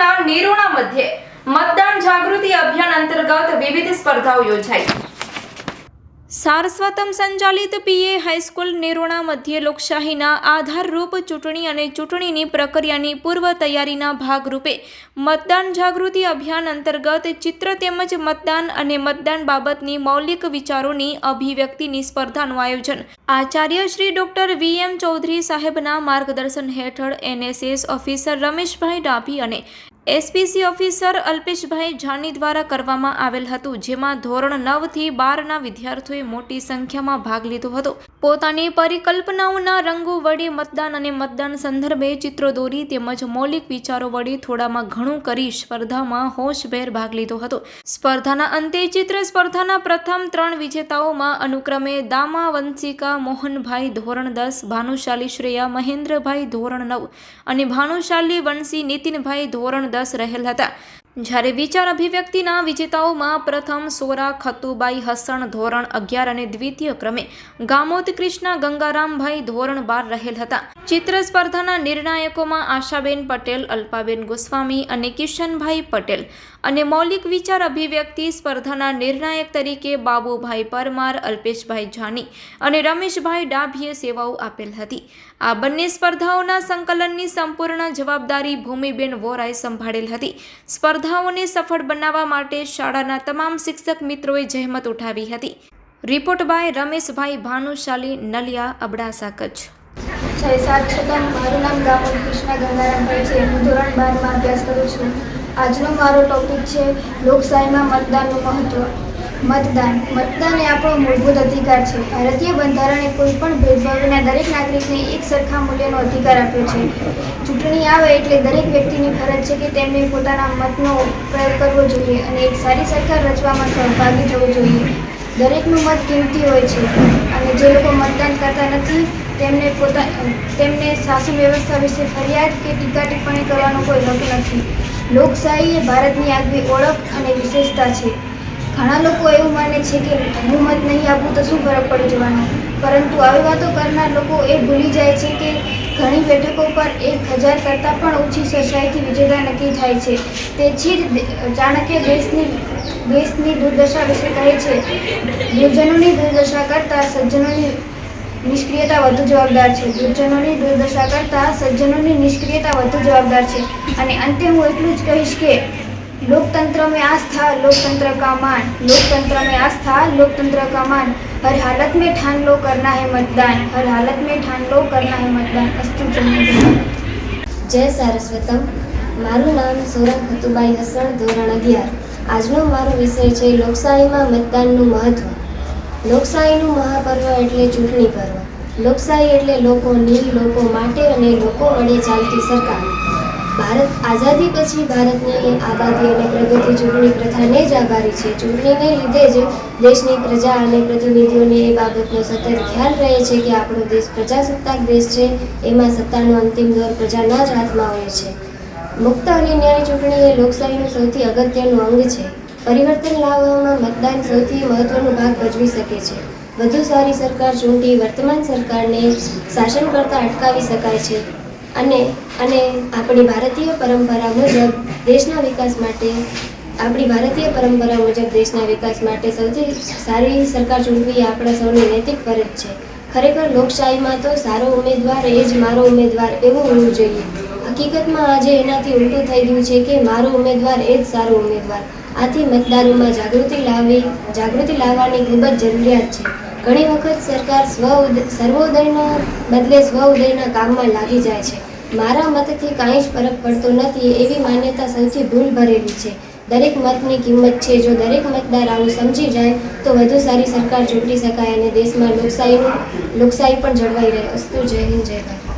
હાઈસ્કૂલના નિરોણા મધ્યે મતદાન જાગૃતિ અભિયાન અંતર્ગત વિવિધ સ્પર્ધાઓ યોજાઈ. સારસ્વતમ સંચાલિત પીએ હાઈસ્કૂલ નિરોણા મધ્ય લોકશાહીના આધારરૂપ ચૂંટણી અને ચૂંટણીની પ્રક્રિયાની પૂર્વ તૈયારીના ભાગરૂપે મતદાન જાગૃતિ અભિયાન અંતર્ગત ચિત્ર તેમજ મતદાન અને મતદાન બાબતની મૌલિક વિચારોની અભિવ્યક્તિની સ્પર્ધાનું આયોજન. Acharya Shri doctor V M Chaudhary સાહેબના માર્ગદર્શન હેઠળ એનએસએસ ઓફિસર રમેશભાઈ ડાભી અને એસપીસી ઓફિસર અલ્પેશભાઈ જાની દ્વારા કરવામાં આવેલ હતું, જેમાં ધોરણ નવથી બારના વિદ્યાર્થીઓએ મોટી સંખ્યામાં ભાગ લીધો હતો. પોતાની પરિકલ્પનાઓના રંગો વડે મતદાન અને મતદાન સંદર્ભે ચિત્રો દોરી તેમજ મૌલિક વિચારો વડે થોડામાં ઘણું કરી સ્પર્ધામાં હોશભેર ભાગ લીધો હતો. સ્પર્ધાના અંતે ચિત્ર સ્પર્ધાના પ્રથમ ત્રણ વિજેતાઓમાં અનુક્રમે દામા વંશિકા મોહનભાઈ ધોરણ દસ, ભાનુશાલી શ્રેયા મહેન્દ્રભાઈ ધોરણ નવ અને ભાનુશાલી વંશી નીતિનભાઈ ધોરણ દસ રહેલ હતા જ્યારે વિચાર અભિવ્યક્તિના વિજેતાઓમાં પ્રથમ સોરા ખતુબાઈ હસણ ધોરણ અગિયાર અને દ્વિતીય ક્રમે ગામોદ કૃષ્ણ ગંગારામભાઈ ધોરણ બાર રહેલ હતા. ચિત્ર સ્પર્ધાના નિર્ણાયકોમાં આશાબેન પટેલ, અલ્પાબેન ગોસ્વામી અને કિશનભાઈ પટેલ અને મૌલિક વિચાર અભિવ્યક્તિ સ્પર્ધાના નિર્ણાયક તરીકે બાબુભાઈ પરમાર, અલ્પેશભાઈ જાની અને રમેશભાઈ ડાભીએ સેવાઓ આપેલ હતી. આ બંને સ્પર્ધાઓના સંકલનની સંપૂર્ણ જવાબદારી ભૂમિબેન વોરાએ સંભાળેલ હતી. સ્પર્ધાઓને સફળ બનાવવા માટે શાળાના તમામ શિક્ષક મિત્રોએ જહેમત ઉઠાવી હતી. રિપોર્ટ બાય રમેશભાઈ ભાનુશાલી, નલિયા અબડાસા કચ્છ જય સાત છતાં મારું નામ રાહુલ કૃષ્ણ ગંગારામભાઈ છે. હું ધોરણ બારમાં અભ્યાસ કરું છું. આજનો મારો ટોપિક છે લોકશાહીમાં મતદાનનું મહત્ત્વ મતદાન. મતદાન એ આપણો મૂળભૂત અધિકાર છે. ભારતીય બંધારણે કોઈ પણ ભેદભાવ વિના દરેક નાગરિકને એક સરખા મૂલ્યનો અધિકાર આપ્યો છે. ચૂંટણી આવે એટલે દરેક વ્યક્તિની ફરજ છે કે તેમને પોતાના મતનો પ્રયોગ કરવો જોઈએ અને એક સારી સરકાર રચવામાં સહભાગી થવું જોઈએ. દરેકનું મત કિંમતી હોય છે અને જે લોકો મતદાન કરતા નથી, તેમને પોતા, તેમને શાસન વ્યવસ્થા વિશે ફરિયાદ કે ટીકા ટિપ્પણી કરવાનો કોઈ હક નથી. લોકશાહી એ ભારતની આગવી ઓળખ અને વિશેષતા છે. ઘણા લોકો એવું માને છે કે હું મત નહીં આપું તો શું ફરક પડી જવાનો? પરંતુ આવી વાતો કરનાર લોકો એ ભૂલી જાય છે કે ઘણી બેઠકો પર એક હજાર કરતાં પણ ઓછી સરસાઈથી વિજેતા નક્કી થાય છે. તેથી જ ચાણક્ય દેશની દેશની દુર્દશા વિશે કહે છે. દુર્જનોની દુર્દશા કરતાં સજ્જનોની નિષ્ક્રિયતા વધુ જવાબદાર છે. દુર્જનોની દુર્દશા કરતાં સજ્જનોની નિષ્ક્રિયતા વધુ જવાબદાર છે. અને અંતે હું એટલું જ કહીશ કે लोकतंत्र में आस्था लोकतंत्र का मान लोकतंत्र में आस्था लोकतंत्र का मान हर हालत में ठान लो करना है मतदान हर हालत में ठान लो करना है मतदान अस्तु जय हिंद। જય સારસ્વતમ મારું નામ સોરા ખતુબાઈ હસણ ધોરણ અગિયાર આજનો મારો વિષય છે લોકશાહીમાં મતદાનનું મહત્ત્વ લોકશાહીનું મહાપર્વ એટલે ચૂંટણી પર્વ લોકશાહી એટલે લોકોની લોકો માટે અને લોકો વડે ચાલતી સરકાર ભારત આઝાદી પછી ભારતની આબાદી અને પ્રગતિ ચૂંટણી પ્રથાને જ આભારી છે. ચૂંટણીને લીધે જ દેશની પ્રજા અને પ્રતિનિધિઓને એ બાબતનો સતત ખ્યાલ રહે છે કે આપણો દેશ પ્રજાસત્તાક દેશ છે, એમાં સત્તાનો અંતિમ દોર પ્રજાના જ હાથમાં હોય છે. મુક્ત અને ન્યાય ચૂંટણી એ લોકશાહીનું સૌથી અગત્યનું અંગ છે. પરિવર્તન લાવવામાં મતદાન સૌથી મહત્વનો ભાગ ભજવી શકે છે. વધુ સારી સરકાર ચૂંટી વર્તમાન સરકારને શાસન કરતાં અટકાવી શકાય છે. અને અને આપણી ભારતીય પરંપરા મુજબ દેશના વિકાસ માટે, આપણી ભારતીય પરંપરા મુજબ દેશના વિકાસ માટે સૌથી સારી સરકાર ચૂંટવી આપણા સૌની નૈતિક ફરજ છે. ખરેખર લોકશાહીમાં તો સારો ઉમેદવાર એ જ મારો ઉમેદવાર એવું હોવું જોઈએ. હકીકતમાં આજે એનાથી ઉલટું થઈ ગયું છે કે મારો ઉમેદવાર એ જ સારો ઉમેદવાર. આથી મતદારોમાં જાગૃતિ લાવવી, જાગૃતિ લાવવાની ખૂબ જ જરૂરિયાત છે. ઘણી વખત સરકાર સ્વ સર્વોદયના બદલે સ્વ ઉદયના કામમાં લાગી જાય છે. મારા મતથી કાંઈ જ ફરક પડતો નથી એવી માન્યતા સૌથી ભૂલ ભરેલી છે. દરેક મતની કિંમત છે. જો દરેક મતદાર આવું સમજી જાય, તો વધુ સારી સરકાર ચૂંટી શકાય અને દેશમાં લોકશાહીનું, લોકશાહી પણ જળવાઈ રહે. અસ્તુ જય હિન્દ, જય ભારત.